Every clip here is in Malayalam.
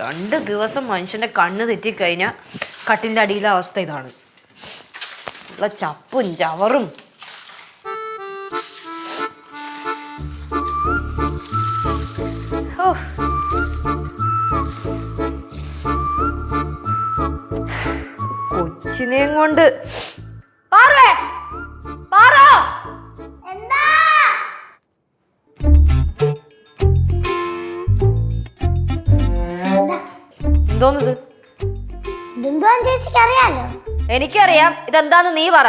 രണ്ട് ദിവസം മനുഷ്യന്റെ കണ്ണ് തെറ്റിക്കഴിഞ്ഞാൽ കട്ടിന്റെ അടിയിലെ അവസ്ഥ ഇതാണ്. ഉള്ള ചപ്പും ചവറും. കൊച്ചിനെയും കൊണ്ട്. പാറോ എന്തോന്നിത്? ചേച്ചിക്ക് അറിയാലോ? എനിക്കറിയാം. ഇതെന്താന്ന് നീ പറ.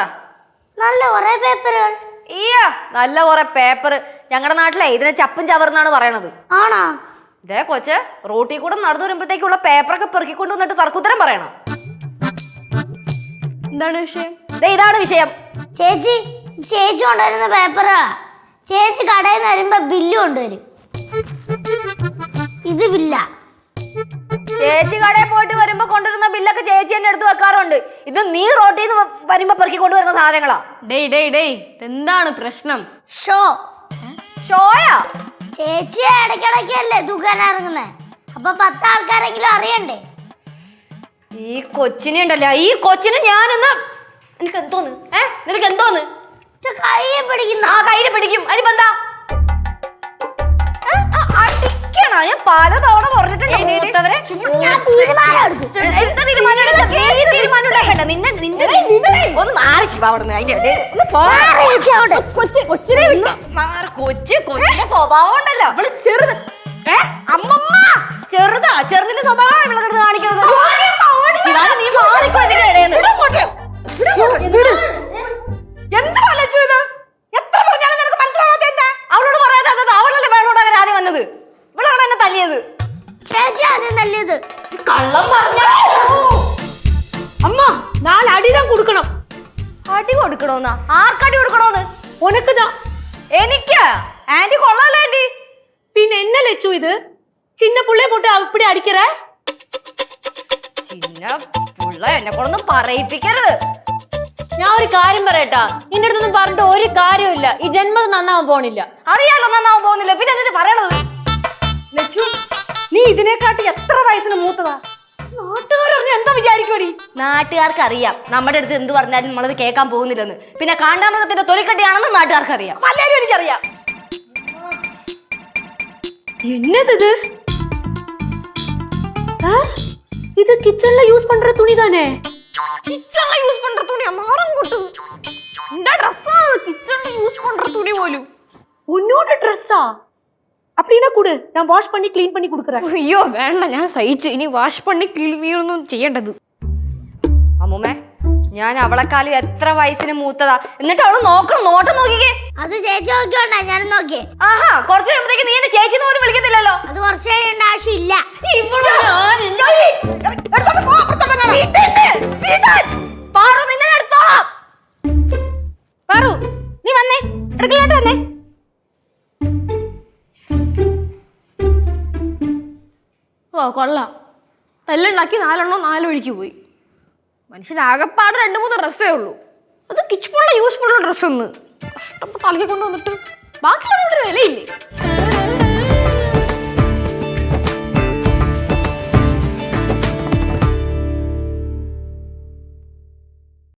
നല്ല കുറെ പേപ്പറുകൾ. ഈയാ നല്ല കുറെ പേപ്പർ ഞങ്ങളുടെ നാട്ടിലെ ഇതിനെ ചപ്പും ചവർന്നാണ് പറയണത്. ആണോ? ഇതേ കൊച്ച് റോട്ടിൽ കൂടെ നടന്നു വരുമ്പോഴത്തേക്കുള്ള പേപ്പറൊക്കെ പെറുക്കിക്കൊണ്ട് വന്നിട്ട് തർക്കുത്തരം പറയണം. എന്താണ് വിഷയം? ദേ ഇതാണ് വിഷയം. ചേച്ചി ചേച്ചി കൊണ്ടുവരുന്ന പേപ്പറാ. ചേച്ചി കടയിൽ നിന്ന് വരുമ്പോ ബില്ല് കൊണ്ടുവരും. ഇത് ബില്ല. ചേച്ചി കടയിൽ പോയിട്ട് വരുമ്പോ കൊണ്ടുവരുന്ന ബില്ലൊക്കെ ചേച്ചി എന്നെ എടുത്ത് വെക്കാറുണ്ട്. ഇത് നീ റോട്ടിൽ നിന്ന് വരുമ്പോ പെറുക്കി കൊണ്ടുവരുന്ന സാധനങ്ങളാ. ഡേയ് ഡേയ് ഡേയ് എന്താണ് പ്രശ്നം? ഷോ. ഷോയാ? ചേച്ചി ഇടയ്ക്കിടയ്ക്കല്ലേ തൂക്കാൻ ഇറങ്ങുന്നത് അപ്പൊ പത്ത് ആൾക്കാരെങ്കിലും അറിയണ്ടേ? ഈ കൊച്ചിനെ ഉണ്ടല്ലോ? ഈ കൊച്ചിനെ ഞാനിന്ന് നിനക്ക് എന്തോന്ന് ഏ? നിനക്ക് എന്തോന്ന് കയ്യെ പിടിക്കുന്ന ആ കയ്യിൽ പിടിക്കും. അതിനിപ്പോ എന്താ? അടിക്കണോ ഞാൻ പലതവണ പറഞ്ഞിട്ടുണ്ട്. ഒന്ന് മാറി അവിടുന്ന് അതിന്റെ കൊച്ചി കൊച്ചിനെ. കൊച്ചി. കൊച്ചിന്റെ സ്വഭാവം ഉണ്ടല്ലോ. അവൾ ചെറുത്. ഏ അമ്മമ്മ. ചെറുതാ ചെറുതിന്റെ സ്വഭാവമാണ് ഇവിടെ കാണിക്കുന്നത് കള്ളം പറഞ്ഞ? അമ്മ നാല് അടിരം കൊടുക്കണം. അടി കൊടുക്കണോന്നാ? ആർക്കടി കൊടുക്കണോന്ന്? ഉനക്കുതാ എനിക്ക്? ആന്റി കൊള്ളാലോ ആന്റി. പിന്നെ എന്നെ ലച്ചു ഇത്? ചിന്ന പുള്ളെ പൊട്ട് ഇപ്പിടി അടിക്കറേ? ചിന്ന പുള്ള എന്നെ കൊണ്ടൊന്നും പറയിപ്പിക്കരുത്. ഞാൻ ഒരു കാര്യം പറയട്ടാ. നിന്റെ അടുത്തൊന്നും പറഞ്ഞിട്ട് ഒരു കാര്യമില്ല ഈ ജന്മം നന്നാവാൻ പോണില്ല. അറിയാലോ നന്നാവാൻ പോകുന്നില്ല. പിന്നെ എന്നിട്ട് പറയണത്? ലച്ചു നീ ഇതിനെക്കാട്ടി എത്ര വയസ്സിന് കൊടുത്തതാ എന്താ നാട്ടുകാർക്ക് അറിയാം നമ്മുടെ അടുത്ത് എന്ത് പറഞ്ഞാലും നമ്മളത് കേൾക്കാൻ പോകുന്നില്ലെന്ന്. പിന്നെ കാണ്ടാമൃഗത്തിന്റെ തൊലിക്കട്ടിയാണെന്ന് നാട്ടുകാർക്ക് അറിയാം എല്ലാരും എനിക്കറിയാം என்னது இது கிச்சன்ல യൂസ് பண்ற துணி தானே യൂസ് പണ്ട തുണി മാറും കൂട്ടു. എന്റെ ഡ്രസ്സാണ് കിച്ചണിൽ യൂസ് പണ്ട തുണി പോലും. ഉന്നോട് ഡ്രസ്സാ? அப்படின்னா கொடு நான் வாஷ் பண்ணி க்ளீன் பண்ணி கொடுக்குறேன் അയ്യോ വേണ്ട ഞാൻ സഹിച്ച് ഇനി വാഷ് പണി കിളിയൊന്നും ചെയ്യേണ്ടത് അമ്മൂമ്മേ ഞാൻ അവളെക്കാലം എത്ര വയസ്സിന് മൂത്തതാ എന്നിട്ട് അവള് നോക്കണം നോട്ടം നോക്കിക്കേ അത് ചേച്ചി നോക്കിയോണ്ടാ ഞാൻ നോക്കിയേ ആഹാ കുറച്ച് കഴിയുമ്പോഴത്തേക്ക് നീ എന്നെ ചേച്ചി പോലും വിളിക്കത്തില്ലല്ലോ അത് കുറച്ച് കഴിയേണ്ട ആവശ്യമില്ല ഇവള് ഞാൻ ഓ കൊള്ളാം. തല്ലുണ്ടാക്കി നാലെണ്ണം നാലൊഴിക്ക് പോയി. മനുഷ്യനാകപ്പാട് രണ്ട് മൂന്ന് ഡ്രസ്സേ ഉള്ളൂ. അത് കിച്ചുള്ള യൂസ്ഫുള്ള ഡ്രസ്സൊന്ന് കഷ്ടപ്പെട്ട് അലക്കി കൊണ്ടുവന്നിട്ട് ബാക്കിയുള്ള വിലയില്ലേ?